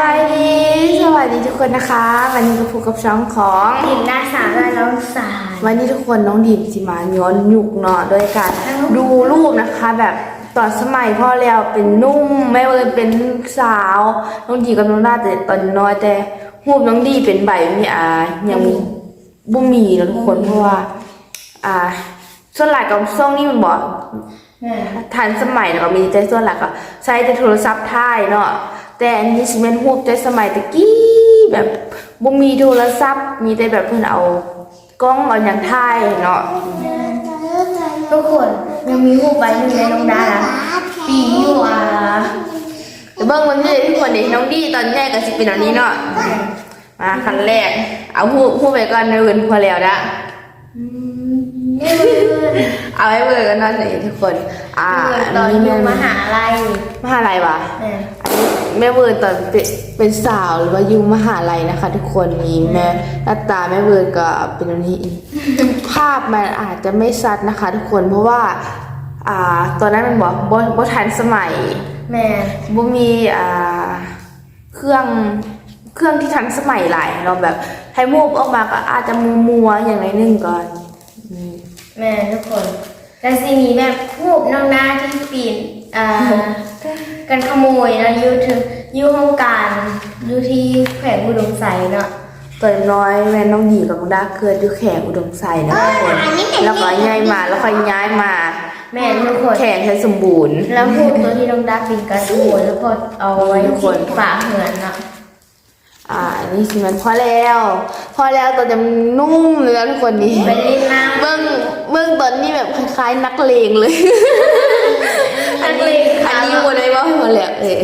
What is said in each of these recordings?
วัสดีสวัสดีทุกคนนะคะ วันนี้ก็พบกับช่องของดินหน้าสาวและน้องสายวันนี้ทุกคนน้องดิมสิมาย้อนยุคเนาะโดยการดูรูปนะคะ แบบตอนสมัยพ่อแล้วเป็นนุ่มไม่ว่าจะเป็นสาวน้องดีกับน้องด้าแต่ตอนน้อยแต่รูปน้องดีเป็นใบมีอายังบ่มีแล้วทุกคนเพราะว่า อ่า ส่วนหลายกับช่วงนี้มันบอกแม่ทันสมัยแล้วก็มีแต่ส่วนหลักก็ใช้แต่โทรศัพท์ถ่ายเนาะ แต่อันนี้สิเป็นรูปแต่สมัยตะกี้แบบบ่มีโทรศัพท์ มีแต่แบบเพิ่นเอากล้องเอาหยังถ่ายเนาะทุกคนยังมีรูปใบหนึ่งในน้องดานะปีอยู่อะเดี๋ยวเบิ่งมันนี่ทุกคนนี่น้องดีตอนแรกก็สิเป็นอันนี้เนาะมาขั้นแรก เอารูปรูปไปก่อนเดินพอแล้วนะนี่มันคือเอาไว้เบิ่งกันเนาะนี่ทุกคน อ่าตอนอยู่มหาลัยมหาลัยวะ แม่แม่เวิร์นตอนเป็นเป็นสาวหรือว่าอยู่มหาลัยนะคะ ทุกคนนี้แม่หน้าตาแม่เวิร์นก็เป็นแบบนี้ภาพมันอาจจะไม่ชัดนะคะ ทุกคนเพราะว่า อ่าตอนนั้นมันบอกบ่บ่ทันสมัยแม่บ่มีอ่าเครื่องเครื่องที่ทันสมัยหลาย เราแบบให้มูฟออกมาก็อาจจะมัวๆอย่างไรหนึ่งก่อนนี่แม่ทุกคนแล้วซีมีแบบรูปน้องดาที่ปีน อ่ากันขโมยนะอยู่ถึงอยู่ห้องการอยู่ที่แขวงบุดมใสเนาะตอนน้อยแม่น้องดีกับน้องดาเกิดอยู่แขกอุดมไซนะทุกคนแล้วก็ย้ายมาแล้วค่อยย้ายมา แม่ทุกคนแขกใช้สมบูรณ์ แล้วพวกตัวที่น้องดาปินกันขโมยแล้วพอเอาไว้ทุกคนที่ฝาเหือนเนาะอ่านี่สิมันพอแล้ว พอแล้วตัวจะนุ่มเลยแล้วทุกคนนี่ไปเล่นน้ำเบื้องเบื้องตอนนี้แบบคล้ายๆนักเลงเลยนักเลงอั นนี้หมดเลยว่าพอแล้วเออ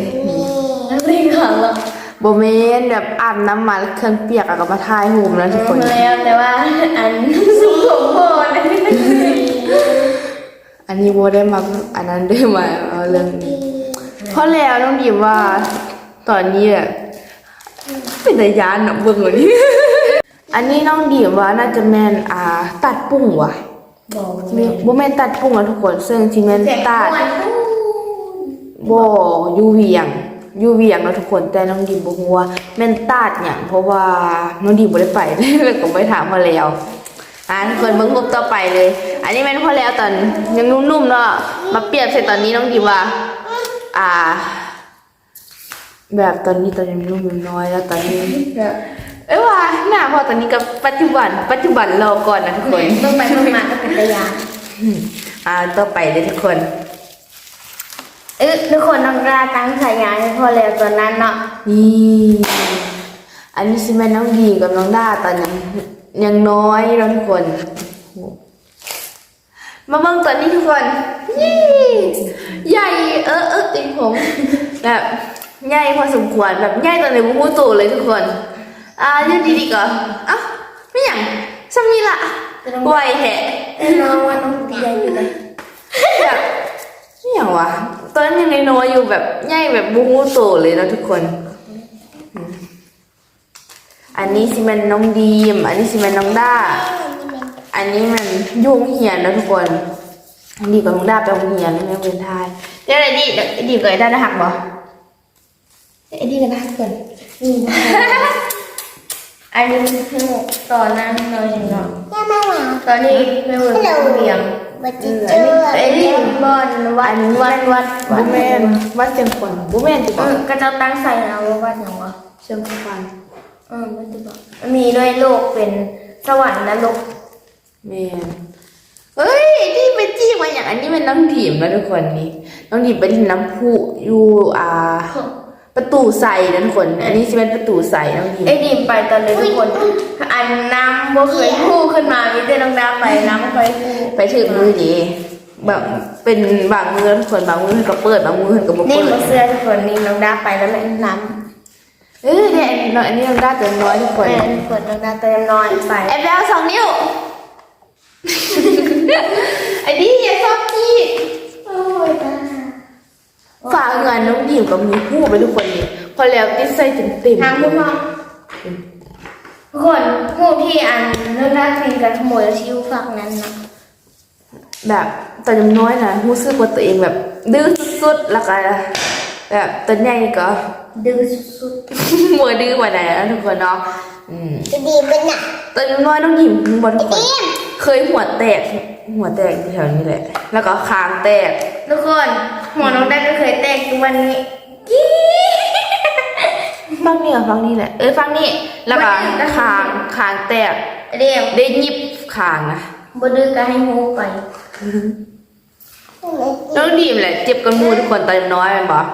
นักเลงขังเหรอโบเมนแบบอาบน้ำมาแล้วเครื่องเปียกอะก็มาทายหูมแล้วทุกคนแล้วแต่ว่าอันสูงผมโบนอันนี้โบได้มาอันนั้นได้มาเอาเรื่องนี้พอแล้วน้องดีว่าตอนนี้แบบเป็นตายานอะเบื้องเลยอันนี้น้องดีว่าน่าจะแมนอ่าตัดปุ่งว่ะบ่แม่นตัดปุ่งอะทุกคนซึ่งที่แม่นตัดปวด บ่อยู่เวียงอยู่เวียงเนาะทุกคนแต่น้องดิมบ่ฮู้ว่าแม่นตัดหยังเพราะว่าน้องดิมบ่ได้ไปเลยก็ไปถามมาแล้วอ่าทุกคนเบิ่งรูปต่อไปเลย อันนี้แม่นพอแล้วตอนยังนุ่มๆเนาะมาเปรียบใส่ตอนนี้น้องดิมว่า อ่า แบบตอนนี้ตอนยังนุ่มยังน้อยแล้วตอนนี้เอ้ยว่าหน้าพอตอนนี้กับปัจจุบัน ปัจจุบันรอก่อนนะทุกคนเบิ่งไปเบิ่งมาก็เป็นตายานอ่าต่อไปเลยทุกคน เอ๊ะทุกคนน้องราตั้งฉายาให้พ่อแล้วตอนนั้นเนาะนี่ อันนี้ซิแม่น้องดีกับน้องด้าตอนยังยังน้อยเนาะทุกคน มาเบิ่งตอนนี้ทุกคนนี่ใหญ่เออเออติงผมแบบใหญ่พอสมควรแบบใหญ่ตอนในบุ้งตูเลยทุกคน อ่ายืดดีๆก่อนอะไม่หยังสมีละไวแฮะแต่น้องว่าน้องดีใจอยู่เลยแบบไม่อย่างวะ ตอนนั้นยังน้อยๆอยู่แบบใหญ่แบบบูฮูโตเลยนะทุกคนอืมอันนี้สิมันน้องดีม อันนี้สิมันน้องด้า อันนี้มันยุงเหียนนะทุกคนอันดีกับน้องด้าไปโรงเรียนไม่เป็นทายเดี๋ยวอะไรดีเดี๋ยวไอ้ดีกับไอ้ด้าได้หักบ่ไอ้ดีกับด้าหักเกินนี่อันนี้คือตอนนั้นเราเห็นเนาะย่ามาหวาตอนนี้ไม่เวิร์กเบียง บัจิเอเจออไอ้นี่บอลวัอัดนนี้วัดวัดบูแมนวัดเชียงขวัญบูแมนจิบอก็จะตั้งใส่นะว่าวัดอย่างวะเชียงขวัญเออไม่จะบอกมันมีด้วยโลกเป็นสวรรค์นรกแมนเฮ้ยที่ไปจี้มาอย่างอันนี้เป็นน้ำถีมนะทุกคนนี่น้ำถีมเป็นน้ำพุอยู่อ่า ประตูใส่นะทุกคน อันนี้จะเป็นประตูใส่น้องดีไอ้ดิมไปตอนเลยทุกคน อันน้ำบ่เคยพูขึ้นมามีแต่น้องดาไปน้ำไม่เคยพูไปถึงมือดีแบบเป็นบางมือทุกคนบางมือก็เปิดบางมือก็บ่นี่เปิมาดเสื้อทุกคนนี่น้องดาไปแล้วแม่น้เออเนี่ยอันนี้น้อยอันนี้น้องด้าตัวน้อยทุกำคน แม่ทุกคนน้องดาเติมนอนไปแอบแล้วสองนิ้ว ไอ้ดีอย่าชอบจี้โอ้ยตา ฝากงานน้องดิวกับมีผู้ไปทุกคนนี่พอแล้วติดใส่เต็มเต็มทางพวกเราทุกคนผู้ที่อันน้องดาพินกันขโมยชิวฝักนั้นนะแบบตอนยังน้อยนะรู้สึกว่าตัวเองแบบ ดื้อสุดๆแล้วก็แบบตอนใหญ่ก็ ดื้อสุดหัวดื้อมาไหนแล้วทุกคนเนาะอืมจะดีเป็นหนักตอนน้อยน้องหยิมบอลทุกคนดีมเคยหัวแตกหัวแตกแถวนี้แหละ แล้วก็คางแตกทุกคน หัวน้องได้ก็เคยแตกทุกวันนี้กี้ฟังนี่กับฟังนี่แหละ เอ้ยฟังนี่แล้วก็คางคางแตกเดี๋ยวได้หยิบคางนะบดื้อก็ให้หูไปน้องดีมแหละเจ็บกันหมูทุกคนตอนน้อยแมันบอก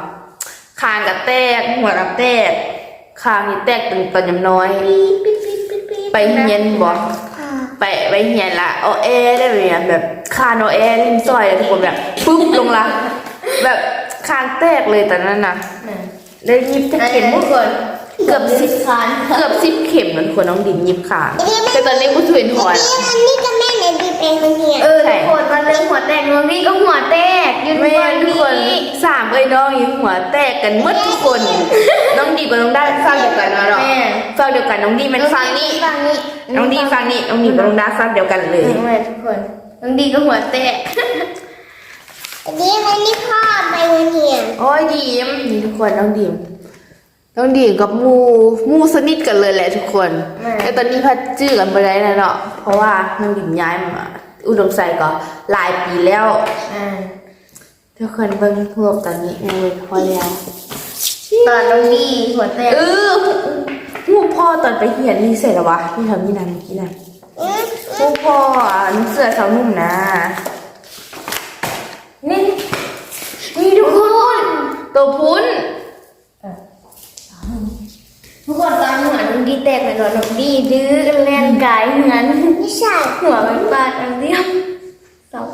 คางกับแตกหัวกับแตกคางนี่แตกตอนตอนยังน้อยปิ๊ดปิ๊ดปิ๊ดปิ๊ดไปเฮียนบอกไปไปเฮียนละเอาแอร์ได้แบบเนี้ยแบบคานเอาแอร์ริมซอยอะทุกคนแบบปุ๊บลงละ แบบคางแตกเลยตอนนั้นนะได้ยิบจะอันเข็มนี้ทุกคนเกือบสิบคานเกือบสิบเข็มนะทุกคนน้องดินยิบคางแต่ตอนนี้กูถุยหัวดีมอันนี้ก็แม่ในดีเป็นคนเหียเออทุกคนมันเรื่องหัวแตกน้องนี่ก็หัวแตกอยืนไม่วันทุกคนนี้สามเอ้ยน้องยิหัวแตกกันหมดทุกคน น้องดีกับน้องได้ฟังเดียวกันเนาะเนาะแม่ฟังเดียวกันน้องดีมันฟังนี่ฟังนี่น้องดีฟังนี่น้องดีกับน้องได้ฟังเดียวกันเลยแม่ทุกคนน้องดีก็หัวแตก ดีมอันนี้พ่อไปคนเหียโอ้ยดีมนี่ทุกคนน้องดีมน้องดีมกับหมูหมูสนิทกันเลยแหละทุกคนแต่ตอนนี้พัดจื้อกันไปได้แล้วเนาะเพราะว่าน้องดีมย้ายมาอุดมใส่ก็หลายปีแล้วอ่าทุกคนเบิ่งพวกตอนนี้เออพอแล้วตอนน้องดีหัวแตกเออหมูพ่อตอนไปเหียนนี่เสร็จแล้ววะนี่ทำนี่นานเมื่อกี้นะอืมหมูพ่ออะน้ำเสือสาวนุ่มนะ นี่ นี่ทุกคนตัวพุ้นทุกคนตอนหัวน้องดีแตกเลยตอนน้องดีดื้อแล่นกายเหมือนไม่ใช่หัวมันบาดอันเดียวสอง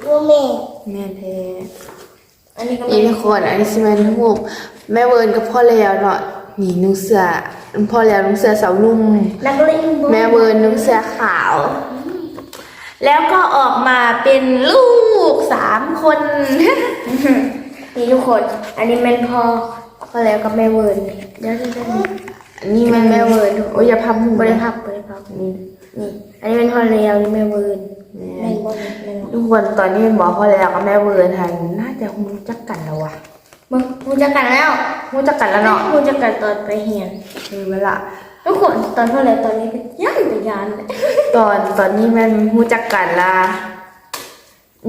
โรเมนแม่แท้อันนี้ก็นี่ทุกคนอันนี้สิแม่นหูกแม่เวิร์นกับพ่อแล้วเนาะนี่นุ่งเสือพ่อแล้วนุ่งเสือสาวนุ่มนักเล่นบอลแม่เวิร์นนุ่งเสือขาว แล้วก็ออกมาเป็นลูกสามคน นี่ทุกคน อันนี้แม่นพ่อพอแล้วกับแม่เวิร์นเดี๋ยวจะได้อันนี้มันแม่เวิร์นโอ้ยอย่าพับหูบริภาพบริภาพนี่นี่ อันนี้เป็นพ่อแล้วนี่แม่เวิร์นแม่แม่บอลแม่บอลทุกคนตอนนี้บอกพ่อแล้วกับแม่เวิร์นหันน่าจะคงรู้จักกันแล้ววะมึงมึงจะกันแล้วรู้จักกันแล้วเนาะมึงจะกันตอนไปเฮียนเออเวลา ทุกคนตอนพ่อแล้วตอนนี้เป็นย่านเป็นยานเลยตอนตอนนี้แมันรู้จักกันละ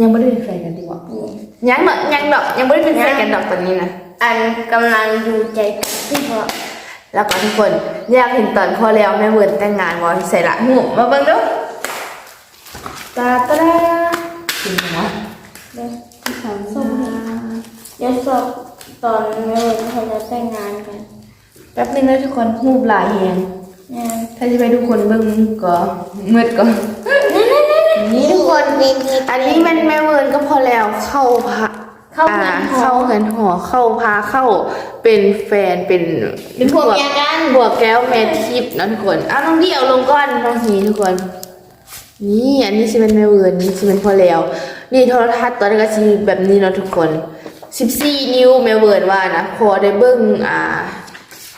ยังไม่ได้เป็นแฟนกันดีกว่านี่ยังเนาะยังดอกยังไม่ได้เป็นแฟนกันดอกตอนนี้นะอันกำลังดูใจที่พ่อแล้วก็ทุกคนอยากเห็นตอนพ่อแล้วแม่เวิร์นแต่งงานวอใส่ละหูมาเบิ่งดูตาตาจริงเหรอเดี๋ยวส่งให้เดี๋ยวสอบตอนแม่เวิร์นเขาจะแต่งงานกัน แป๊บนึงนะทุกคนหูบหลายแหงงานถ้าจะไปทุกคนเบิ่งก็มืดก็นี่ทุกคนเป็นดีอันนี้มันแม่เวิร์นก็พอแล้วเข้าพาเข้าอ่าเงินหอเข้าเงินหอเข้าพาเข้าเป็นแฟนเป็นเป็นผัวเมียกันผัวแก้วแม่ทิพย์นะทุกคนเอาน้องดีเอาลงก้อนน้องหีทุกคน นี่อันนี้สิเป็นแม่เวิร์นนี่สิเป็นพอแล้วนี่โทรทัศน์ตอนนี้ก็สิแบบนี้เนาะทุกคน 14 นิ้วแม่เวิร์นว่านะพอได้เบิ่งอ่า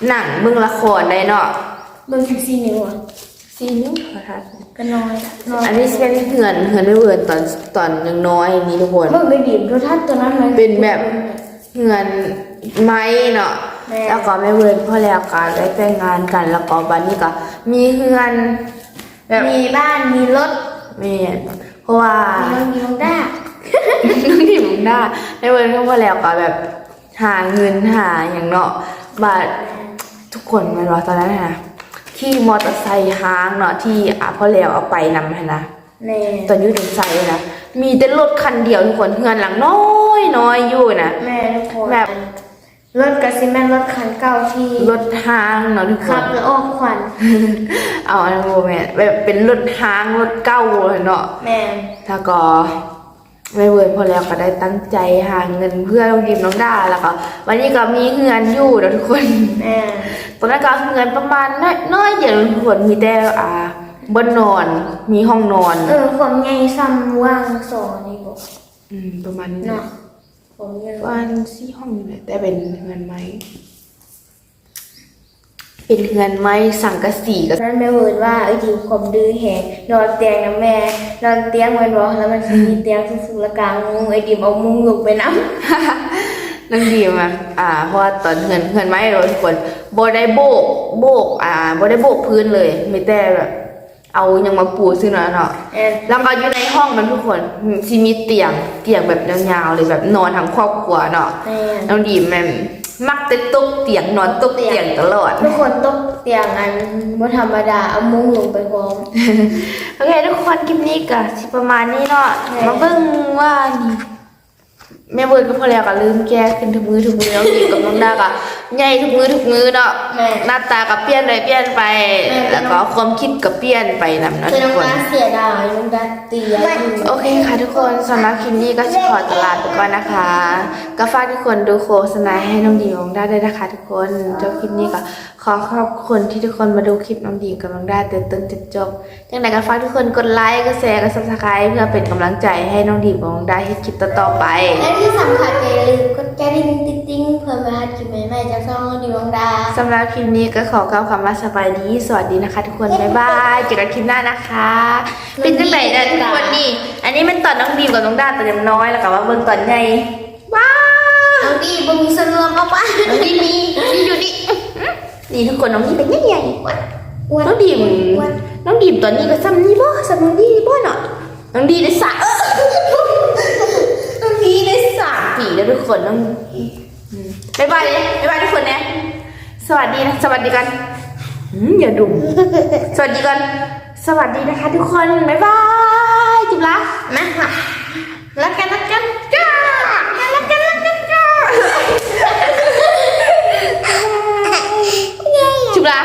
หนังเบิ่งละครได้เนาะเบอร์สิบสี่นิ้วอะสี่นิ้วโทรทัศน์ก็น้อยน้อยอันนี้สิเป็นเหือนเหือนแม่เวิร์นตอนตอนยังน้อยนี่ทุกคนเบอร์ไม่ดีรสชาติตัวนั้นมันเป็นแบบเงินไม้เนาะแม่แล้วก็แม่เวิร์นพ่อแล้วกันได้แต่งงานกัน แล้วก็บันนี้ก็มีเงินแบบมีบ้านมีรถแม่นเพราะว่ามีน้องมีน้องด้าน้องที่มึงได้แม่เวิร์นก็พ่อแล้วก็แบบหาเงินหาอย่างเนาะบาท ทุกคนมารอตอนนั้นนะที่มอเตอร์ไซค์ห้างเนาะที่อะพ่อแล้วเอาไปนำให้นะแน่ตอนอยูถึงไซนะมีแต่รถคันเดียวทุกคนเงินหลังน้อยน้อยอยู่นะแม่ทุกคนแบบรถกระซิแม่นรถคันเก่าที่รถทางเนาะทุกคขับนแล้วออกควันเอาอันนั้นโมแม่แบบเป็นรถทางรถเก้าเลยเนาะแม่ถ้าก็ ไม่เวิร์นพอแล้วก็ได้ตั้งใจหาเงินเพื่อลงดิมน้องดาแล้วก็วันนี้ก็มีเงินอยู่เนาะทุกคนแม่ตอนนั้นก็เงินประมาณน้อยน้อยเดียวทุกคนมีแต่อ่าบนนอนมีห้องนอน เออผมไงซ้ำว่างสอนนี่บอกอืมประมาณนี้เนาะผมยังประมาณสี่ห้องนี่แหละแต่เป็นเงินไม้ เป็นเงินไม้สังกะสีก็นั้นแม่เวิร์นว่าไอ้ดิวผมดื้อแหงนอนเตียงนะแม่ นอนเตียงมันบอกแล้วมันจะมีเตียงสูงๆและกลางมุ้งไอ้ดิวเอามุ้งลุกไปน้น้องดีมันอ่าเพราะว่าตอนเหินเหินไม้เราทุกคนโบได้โบกโบกอ่าโบได้โบกพื้นเลยมีแต่แบบเอายังมาปูซึ่งนะเนาะเออแล้วก็อยู่ในห้องมันทุกคนซีมีเตียงเตียงแบบยาวๆเลยแบบนอนทั้งครอบครัวเนาะแม่น้องดีมแม่น มักจะตกเตียงนอนตกเตียงตลอด ทุกคนตกเตียงอันบ่ธรรมดาเอามุ้งลงไปพร้อมโอเค ทุกคนคลิปนี้ก็สิประมาณนี้เนาะใช่มาเบิ่งว่านี่ แม่เบิร์ดก็พอแล้วก็ลืมแก้ขึ้นทุกมือทุกมือน้องดีมกับน้องดาก็ใหญ่ทุกมือทุกมือเนาะแม่ หน้าตาก็เปลี่ยนไปเปลี่ยนไป แม่ แล้วก็ความคิดก็เปลี่ยนไปนำเนาะคือทุน้กองคนดาเสียดายน้องดาเตียอยู่ โอเคค่ะทุกคนสำหรับคลิปนี้ก็ขอตลาดไปก่อนนะคะ ก็ฝากทุกคนดูโฆษณาให้น้องดีมของได้ด้วยนะคะ ทุกคนจบคลิปนี้ก็ขอขอบคุณที่ทุกคนมาดูคลิปน้องดีมกับน้องได้แต่ต้นจนจบยังไงก็ฝากทุกคนกดไลค์กดแชร์กดซับสไครต์เพื่อเป็นกำลังใจให้น้องดีมกับน้องได้ให้คลิปต่อๆไปและที่สำคัญอย่าลืมกดกระดิ่งติ๊งติ๊งเพื่อไม่พลาดคลิปใหม่ๆจากช่องดีวงดา สำหรับคลิปนี้ก็ขอกล่าวคำว่าสบายดี สวัสดีนะคะทุกคน บ๊ายบาย เจอกันคลิปหน้านะคะ เป็นจังไหนนะทุกคนนี่ อันนี้มันตอนน้องดีมกับน้องด้าตอนยังน้อยแล้วกับว่าเบิ่งตอนใหญ่ว้าวน้องดีบ่มีส่วนร่วมเอาไปน้องดีมีมีอยู่นี่นี่ทุกคนน้องดีเป็นยังไงอ้วนน้องดีมอ้วนน้องดีมตอนนี้ก็ซ้ำนี่บ่ซ้ำน้องดีนี่บ่เนาะน้องดีได้สามน้องดี ได้สามปีแล้วทุกคนต้องบายบายเลยบายบายทุกคนนะ สวัสดีนะ สวัสดีกันอย่าดุมสวัสดีกัน สวัสดีนะคะ ทุกคนบายบายจุ๊บละนะรักกันรักกันจ้ารักกันรักกันจ้าจุ๊บละ